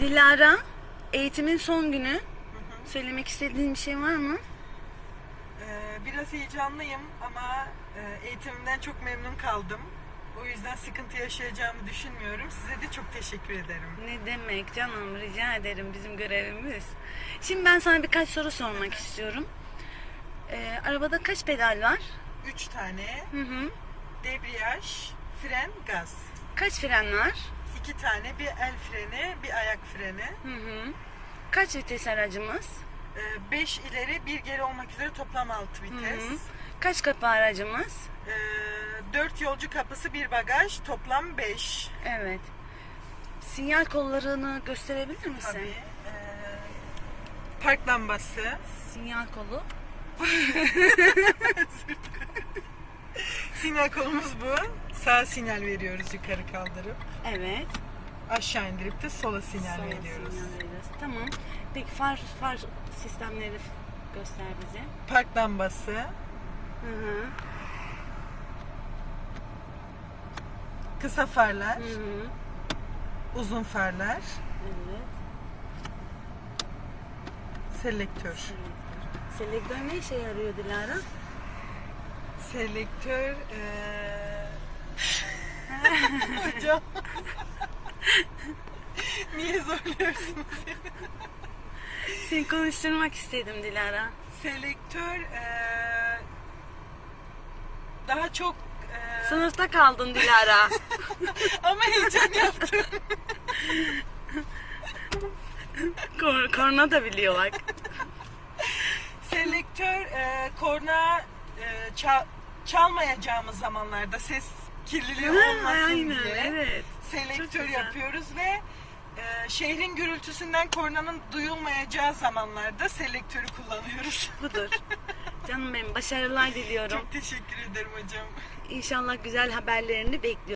Dilara, eğitimin son günü. Söylemek istediğin bir şey var mı? Ee, biraz heyecanlıyım ama e, eğitimimden çok memnun kaldım. O yüzden sıkıntı yaşayacağımı düşünmüyorum. Size de çok teşekkür ederim. Ne demek canım rica ederim bizim görevimiz. Şimdi ben sana birkaç soru sormak istiyorum. Ee, arabada kaç pedal var? Üç tane Hı hı. debriyaj, fren, gaz. Kaç fren var? İki tane bir el freni, bir ayak freni. Hı hı. Kaç vites aracımız? Ee, beş ileri, bir geri olmak üzere toplam altı Hı vites. hı. Kaç kapı aracımız? Ee, dört yolcu kapısı, bir bagaj, toplam beş. Evet. Sinyal kollarını gösterebilir misin? Tabii. Ee, park lambası, Sinyal kolu. sinyal kolumuz bu. Sağ sinyal veriyoruz yukarı kaldırıp. Evet. Aşağı indirip de sola sinyal Sola veriyoruz. sinyal veriyoruz. Tamam. Peki far far sistemleri göster bize. Park lambası, Hı hı. kısa farlar, Hı hı. uzun farlar, Evet. selektör. Selektör ne işe yarıyor Dilara? Selektör eee Hocam Niye zorluyorsunuz? Seni konuşturmak istedim Dilara. Selektör eee daha çok eee, Sınıfta kaldın Dilara. ama heyecan yaptım. Kor korna da biliyor bak. Selektör eee korna eee, çal- çalmayacağımız zamanlarda ses kirliliği olmasın Aynen diye evet. Selektör yapıyoruz ve e, şehrin gürültüsünden kornanın duyulmayacağı zamanlarda selektörü kullanıyoruz. Budur. Canım benim başarılar diliyorum. Çok teşekkür ederim hocam. İnşallah güzel haberlerini bekliyorum.